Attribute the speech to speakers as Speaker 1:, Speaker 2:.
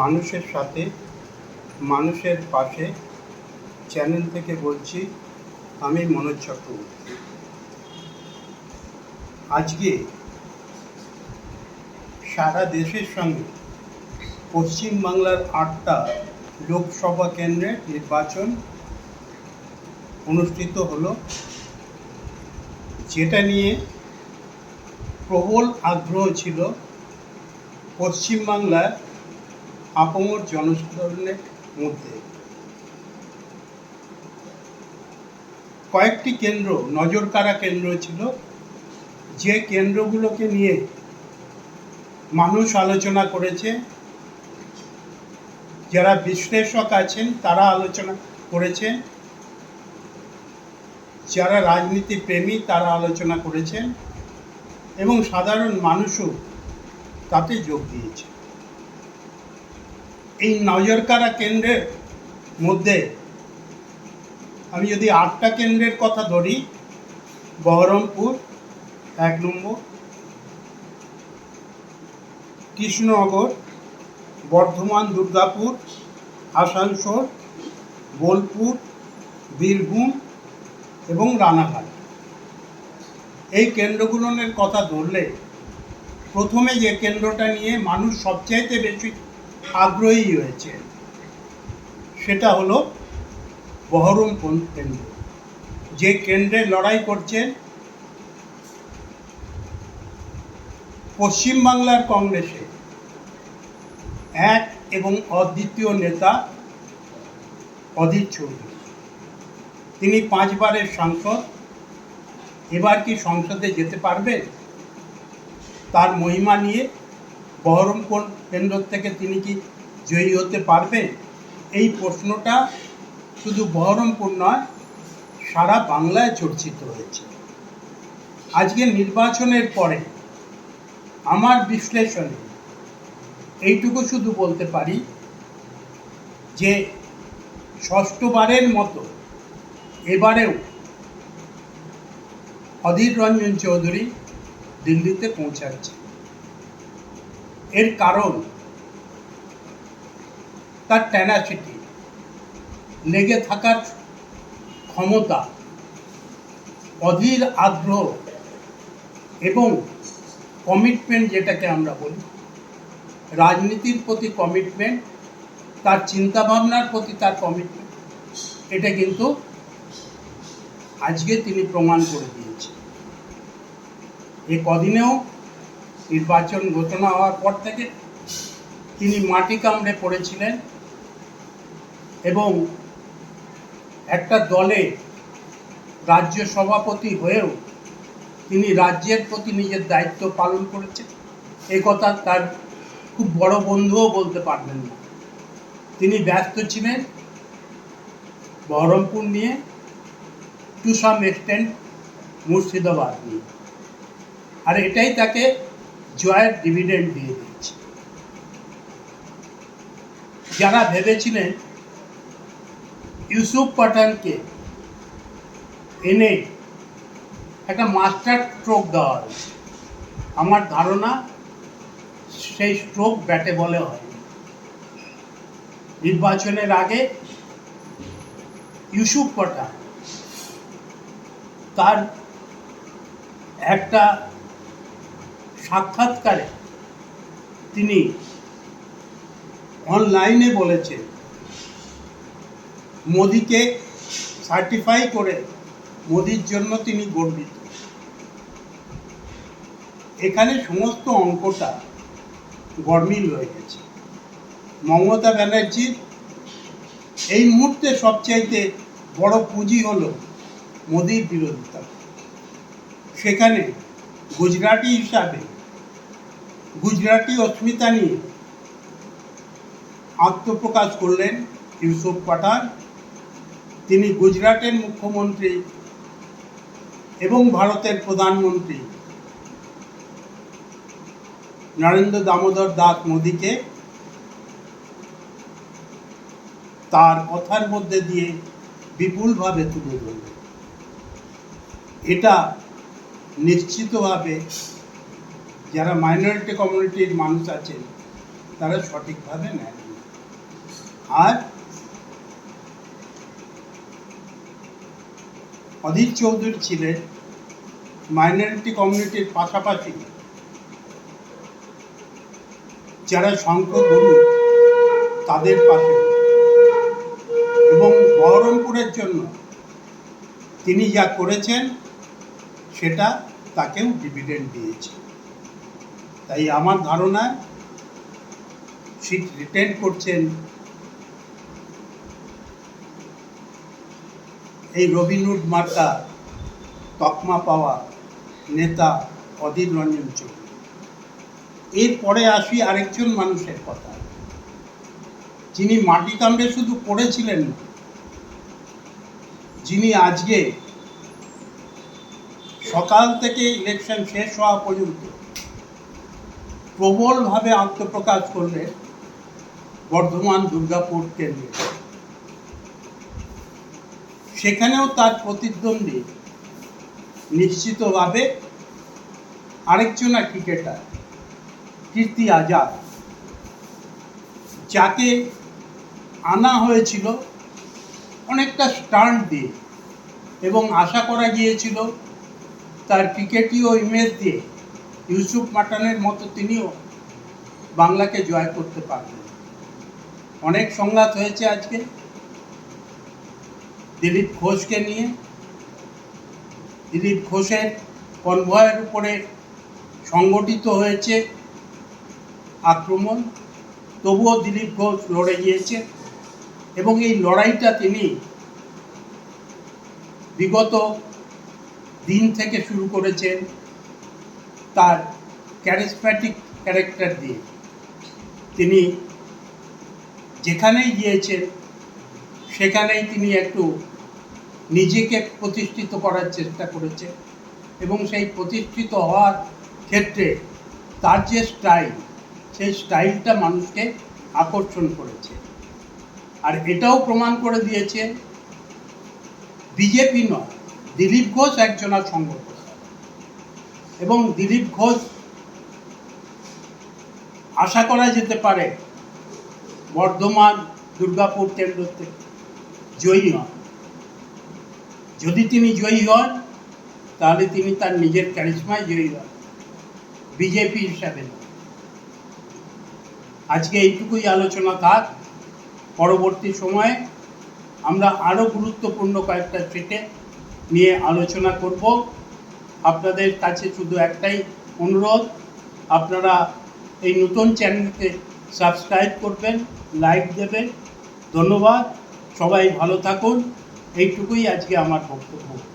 Speaker 1: মানুষের সাথে, মানুষের পাশে চ্যানেল থেকে বলছি, আমি মনোজ চক্রবর্তী। আজকে সারা দেশের সঙ্গে পশ্চিমবাংলার আটটা লোকসভা কেন্দ্রের নির্বাচন অনুষ্ঠিত হলো, যেটা নিয়ে প্রবল আগ্রহ ছিল পশ্চিমবাংলার আপামর জনসাধারণের মধ্যে। কয়েকটি কেন্দ্র, নজরকাড়া কেন্দ্র ছিল। যে কেন্দ্রগুলোকে নিয়ে মানুষ আলোচনা করেছে, যারা বিশ্লেষক আছেন, তারা আলোচনা করেছেন যারা রাজনীতি প্রেমী, তারা আলোচনা করেছেন এবং সাধারণ মানুষও তাতে যোগ দিয়েছে। এই নজরকাড়া কেন্দ্রের মধ্যে আমি যদি আটটা কেন্দ্রের কথা ধরি, বহরমপুর এক নম্বর, কৃষ্ণনগর, বর্ধমান, দুর্গাপুর, আসানসোল, বোলপুর, বীরভূম এবং রানাঘাট। এই কেন্দ্রগুলোর কথা ধরলে প্রথমে যে কেন্দ্রটা নিয়ে মানুষ সবচাইতে বেশি আগ্রহী হয়েছে। সেটা হলো বহরমপুর কেন্দ্র? যে কেন্দ্রে লড়াই করছেন পশ্চিমবাংলার কংগ্রেসে এক এবং অদ্বিতীয় নেতা অধীর চৌধুরী। তিনি পাঁচবারের সাংসদ। এবার কি সংসদে যেতে পারবেন তার মহিমা নিয়ে বহরমপুর কেন্দ্র থেকে তিনি কি জয়ী হতে পারবেন এই প্রশ্নটা শুধু বহরমপুর নয়, সারা বাংলায় চর্চিত হয়েছে। আজকে নির্বাচনের পরে আমার বিশ্লেষণে এইটুকু শুধু বলতে পারি যে ষষ্ঠবারের মতো এবারেও অধীর রঞ্জন চৌধুরী দিল্লিতে পৌঁছাচ্ছে। এর কারণ তার ট্যানাসিটি লেগে থাকার ক্ষমতা, অধীর আগ্রহ এবং কমিটমেন্ট যেটাকে আমরা বলি, রাজনীতির প্রতি কমিটমেন্ট তার চিন্তাভাবনার প্রতি তার কমিটমেন্ট এটা কিন্তু আজকে তিনি প্রমাণ করে দিয়েছেন। এ কদিনেও নির্বাচন ঘোষণা হওয়ার পর থেকে তিনি মাটি কামড়ে পড়েছিলেন এবং একটা দলে রাজ্য সভাপতি হয়েও তিনি রাজ্যের প্রতি নিজের দায়িত্ব পালন করেছেন। এ কথা তার খুব বড় বন্ধুও বলতে পারবেন না। তিনি ব্যস্ত ছিলেন বহরমপুর নিয়ে টু সাম এক্সটেন্ট মুর্শিদাবাদ নিয়ে। আর এটাই তাকে জয়ের ডিভিডেন্ড দিয়ে দিয়েছে। যারা ভেবেছিলেন ইউসুফ পাঠানকে এনে একটা মাস্টার স্ট্রোক দেওয়া হয়েছে আমার ধারণা সেই স্ট্রোক ব্যাটে বলে হয় নির্বাচনের আগে ইউসুফ পাঠান তার একটা সাক্ষাৎকারে তিনি অনলাইনে বলেছেন, মোদিকে সার্টিফাই করে মোদির জন্য তিনি গর্বিত। এখানে সমস্ত অঙ্কটা গরমিল হয়ে গেছে। মমতা ব্যানার্জির এই মুহূর্তে সবচাইতে বড় পুঁজি হলো মোদির বিরোধিতা। সেখানে গুজরাটি হিসাবে গুজরাটি অস্মিতা নিয়ে আত্মপ্রকাশ করলেন ইউসুফ পাঠান। তিনি গুজরাটের মুখ্যমন্ত্রী এবং ভারতের প্রধানমন্ত্রী। নরেন্দ্র দামোদর দাস মোদীকে তার কথার মধ্যে দিয়ে বিপুলভাবে তুলে ধরল এটা নিশ্চিতভাবে যারা মাইনরিটি কমিউনিটির মানুষ আছেন, তারা সঠিকভাবে নেন আর অধীর চৌধুরী ছিলেন মাইনরিটি কমিউনিটির পাশাপাশি যারা সংখ্যাগুরু তাদের পাশে। এবং বহরমপুরের জন্য তিনি যা করেছেন, সেটা তাকেও ডিভিডেন্ড দিয়েছে তাই আমার ধারণা সিট রিটেন করছেন এই রবিনুর মার্কা, তকমা পাওয়া নেতা অধীর রঞ্জন চৌধুরী। এরপরে আসি আরেকজন মানুষের কথা। যিনি মাটি কামড়ে শুধু পড়েছিলেন না, যিনি আজকে সকাল থেকে ইলেকশন শেষ হওয়া পর্যন্ত প্রবলভাবে আত্মপ্রকাশ করলেন বর্ধমান, দুর্গাপুর, কেন্দ্রে। সেখানেও তার প্রতিদ্বন্দ্বী নিশ্চিতভাবে আরেকজনা ক্রিকেটার, কীর্তি আজাদ, যাকে আনা হয়েছিল অনেকটা স্টান্ট দিয়ে এবং আশা করা গিয়েছিল তার ক্রিকেটীয় ইমেজ দিয়ে ইউসুফ মাটানের মতো তিনিও বাংলাকে জয় করতে পারবেন অনেক সংঘাত হয়েছে আজকে। দিলীপ ঘোষকে নিয়ে। দিলীপ ঘোষের কনভয়ের উপরে সংগঠিত হয়েছে আক্রমণ। তবুও দিলীপ ঘোষ লড়ে গিয়েছে এবং এই লড়াইটা তিনি বিগত দিন থেকে শুরু করেছেন। তার ক্যারিসম্যাটিক ক্যারেক্টার দিয়ে। তিনি যেখানেই গিয়েছেন, সেখানেই তিনি একটু নিজেকে প্রতিষ্ঠিত করার চেষ্টা করেছে এবং সেই প্রতিষ্ঠিত হওয়ার ক্ষেত্রে তার যে স্টাইল সেই স্টাইলটা মানুষকে আকর্ষণ করেছে। আর এটাও প্রমাণ করে দিয়েছে বিজেপি নয়, দিলীপ ঘোষ একজনা সংগঠন এবং দিলীপ ঘোষ আশা করা যেতে পারে বর্ধমান, দুর্গাপুর কেন্দ্র থেকে জয়ী হন। যদি তিনি জয়ী হন, তাহলে তিনি তার নিজের ক্যারিশমায় জয়ী হন, বিজেপি হিসাবে। আজকে এইটুকুই আলোচনা থাক। পরবর্তী সময়ে আমরা আরও গুরুত্বপূর্ণ কয়েকটা ট্রিটে নিয়ে আলোচনা করব। আপনাদের কাছে শুধু একটাই অনুরোধ, আপনারা এই নতুন চ্যানেলকে সাবস্ক্রাইব করবেন, লাইক দেবেন। ধন্যবাদ, সবাই ভালো থাকুন। এইটুকুই আজকে আমার বক্তব্য।